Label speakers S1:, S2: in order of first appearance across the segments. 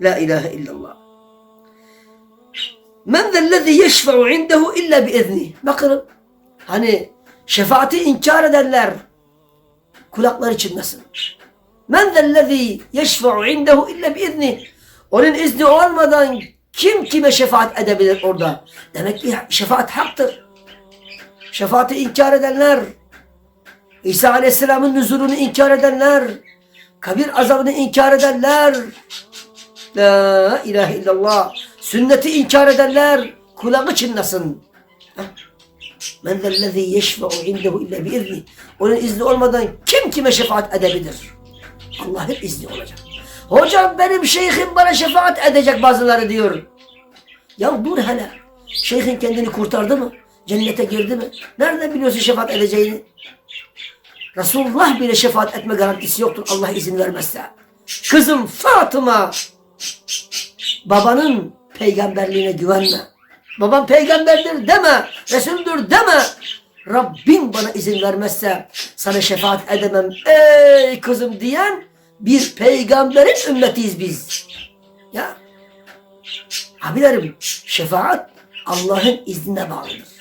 S1: La ilahe illallah. Men zellezî yeşfe'u indehu illa biizni. Bakın hani şefaati inkar edenler kulakları çınlasın. Men zellezî yeşfe'u indehu illa biizni. Onun izni olmadan kim kime şefaat edebilir orada? Demek ki şefaat haktır. Şefaati inkar edenler, İsa Aleyhisselam'ın nüzulunu inkar edenler, kabir azabını inkar edenler, La ilahe illallah, sünneti inkar edenler kulağı çınlasın. Men zellezî yeşfe'u indehu illa biizni. Onun izni olmadan kim kime şefaat edebilir? Allah'ın izni olacak. Hocam benim şeyhim bana şefaat edecek bazıları diyor. Ya dur hele. Şeyhin kendini kurtardı mı? Cennete girdi mi? Nereden biliyorsun şefaat edeceğini? Resulullah bile şefaat etme garantisi yoktur Allah izin vermezse. Kızım Fatıma babanın peygamberliğine güvenme. Babam peygamberdir deme. Resuldür deme. Rabbim bana izin vermezse sana şefaat edemem ey kızım diyen bir peygamberin ümmetiyiz biz. Ya abilerim şefaat Allah'ın iznine bağlıdır.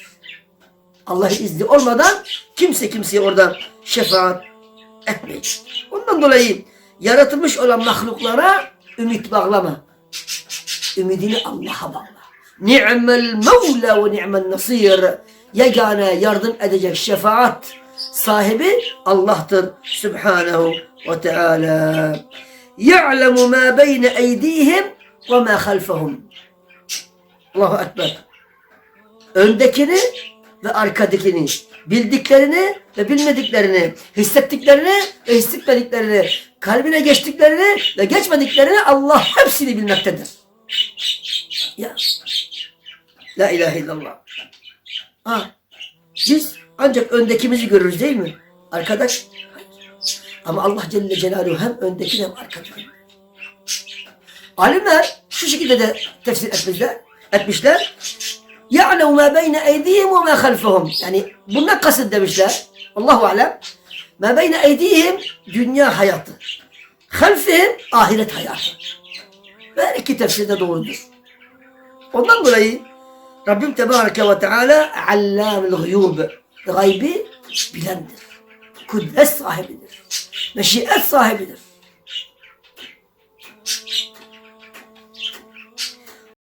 S1: Allah'ın izni olmadan kimse kimseye oradan şefaat etmeyecek. Ondan dolayı yaratılmış olan mahluklara ümit bağlama. Ümidini Allah'a bağla. Ni'mel mevla ve ni'mel nasir. Yegane yardım edecek şefaat sahibi Allah'tır. Subhanahu ve Teala. Ya'lemu ma beyne eydihim ve ma halfahum. Allahu Ekber. Öndekini ve arkadakini, bildiklerini ve bilmediklerini, hissettiklerini ve hissetmediklerini, kalbine geçtiklerini ve geçmediklerini Allah hepsini bilmektedir. Ya. La ilahe illallah. Ha. Biz ancak öndekimizi görürüz değil mi? Arkadaş. Ama Allah Celle Celaluhu hem öndeki hem arkadaki. Alimler şu şekilde de tefsir etmişler. etmişler. يَعْلَوْ مَا بَيْنَ اَيْدِيهِمْ وَمَا خَلْفَهُم Yani bundan kasıt demişler. Allahu alem. مَا بَيْنَ اَيْدِيهِمْ Dünya hayatı. خَلْفِهِمْ Ahiret hayatı. Her iki tefsir de doğrudur. Ondan dolayı Rabbim Tebareke ve Teala Allamul Guyub. Gaybi bilendir. Kudret sahibidir. Meşiyet sahibidir.